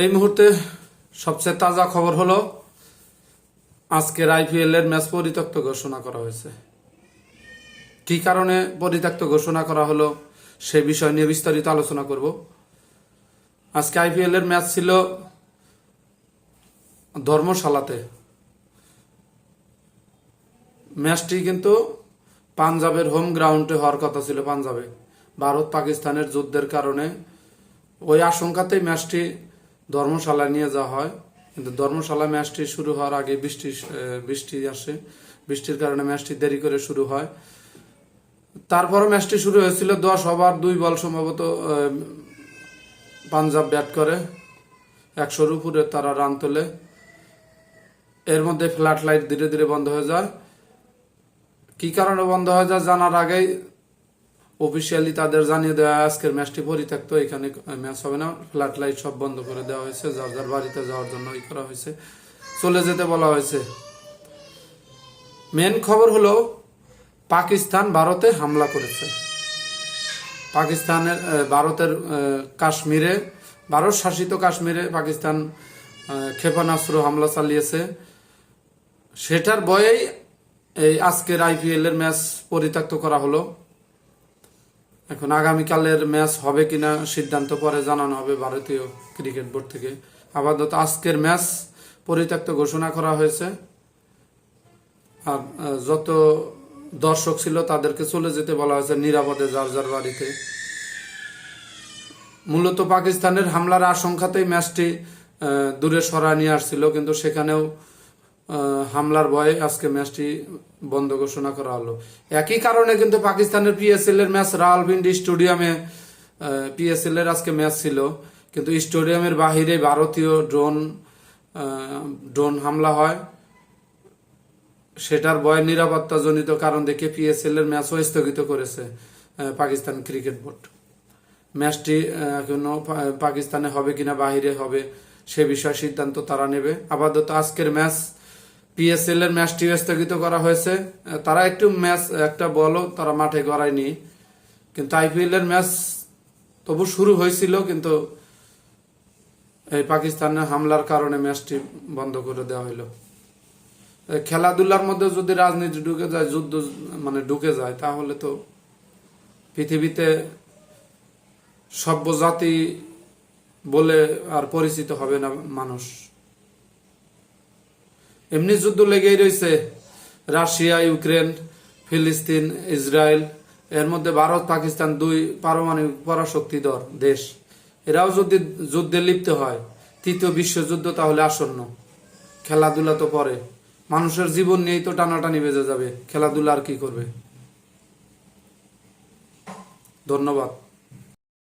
এই মুহূর্তে সবচেয়ে তাজা খবর হলো, আজকের আইপিএল এর ম্যাচ পরিত্যক্ত ঘোষণা করা হয়েছে। কি কারণে পরিত্যক্ত ঘোষণা করা হলো সে বিষয় নিয়ে বিস্তারিত আলোচনা করব। আজকে আইপিএল এর ম্যাচ ছিল ধর্মশালাতে। ম্যাচটি কিন্তু পাঞ্জাবের হোম গ্রাউন্ডে হওয়ার কথা ছিল পাঞ্জাবে। ভারত পাকিস্তানের যুদ্ধের কারণে ওই আশঙ্কাতেই ম্যাচটি ধর্মশালায় নিয়ে যাওয়া হয়। কিন্তু ধর্মশালা ম্যাচটি শুরু হওয়ার আগে বৃষ্টি বৃষ্টি আসে। বৃষ্টির কারণে ম্যাচটি দেরি করে শুরু হয়। তারপরও ম্যাচটি শুরু হয়েছিল দশ ওভার, দুই বল সম্ভবত পাঞ্জাব ব্যাট করে। একশোর উপরে তারা রান তোলে। এর মধ্যে ফ্ল্যাট লাইট ধীরে ধীরে বন্ধ হয়ে যায়। কি কারণে বন্ধ হয়ে যায় জানার আগেই অফিসিয়ালি তাদের জানিয়ে দেওয়া আজকের ম্যাচটি পরিত্যক্ত, এখানে ম্যাচ হবে না। ফ্ল্যাট লাইট সব বন্ধ করে দেওয়া হয়েছে, যার যার বাড়িতে যাওয়ার জন্য ই করা হয়েছে। চলে যেতে বলা হয়েছে। মেন খবর হলো, পাকিস্তান ভারতে হামলা করেছে। পাকিস্তানের ভারতের কাশ্মীরে, ভারত শাসিত কাশ্মীরে পাকিস্তান ক্ষেপণাস্ত্র হামলা চালিয়েছে। সেটার বয়েই এই আজকের আইপিএল এর ম্যাচ পরিত্যক্ত করা হলো। এখন আগামীকালের ম্যাচ হবে কিনা সিদ্ধান্ত পরে জানানো হবে ভারতীয় ক্রিকেট বোর্ড থেকে। আপাতত আজকের ম্যাচ পরিত্যক্ত ঘোষণা করা হয়েছে। আর যত দর্শক ছিল তাদেরকে চলে যেতে বলা হয়েছে নিরাপদে যার যার বাড়িতে। মূলত পাকিস্তানের হামলার আশঙ্কাতেই ম্যাচটি দূরে সরা নিয়ে আসছিল, কিন্তু সেখানেও হামলার ভয়ে আজকে ম্যাচটি বন্ধ ঘোষণা করা হলো। একই কারণে কিন্তু পাকিস্তানের পিএসএল এর ম্যাচ রাওয়ালপিন্ডি স্টেডিয়ামে পিএসএল এর আজকে ম্যাচ ছিল। কিন্তু স্টেডিয়ামের বাহিরে ভারতীয় ড্রোন ড্রোন হামলা হয়। সেটার ভয় নিরাপত্তাজনিত কারণ দেখে পিএসএল এর ম্যাচও স্থগিত করেছে পাকিস্তান ক্রিকেট বোর্ড। ম্যাচটি এখনও পাকিস্তানে হবে কিনা, বাহিরে হবে, সে বিষয়ে সিদ্ধান্ত তারা নেবে। আপাতত আজকের ম্যাচ পিএসএল এর ম্যাচটি স্থগিত করা হয়েছে। তারা একটু ম্যাচ একটা বলও তারা মাঠে গড়ায়নি। কিন্তু আইপিএল এর ম্যাচ তবু শুরু হয়েছিল, কিন্তু এই পাকিস্তানের হামলার কারণে ম্যাচটি বন্ধ করে দেওয়া হলো খেলাধুলার মধ্যে যদি রাজনীতি ঢুকে যায়, যুদ্ধ মানে ঢুকে যায়, তাহলে তো পৃথিবীতে সভ্য জাতি বলে আর পরিচিত হবে না মানুষ। এমনি যুদ্ধ লেগেই রয়েছে রাশিয়া, ইউক্রেন, ফিলিস্তিন, ইসরায়েল, এর মধ্যে ভারত, পাকিস্তান দুই পারমাণবিক পরাশক্তিধর দেশ। এরাও যদি যুদ্ধে লিপ্ত হয়, তৃতীয় বিশ্বযুদ্ধ তাহলে আসন্ন। খেলাধুলা তো পরে। মানুষের জীবন নিয়েই তো টানাটানি বেজে যাবে। খেলাধুলা আর কি করবে? ধন্যবাদ।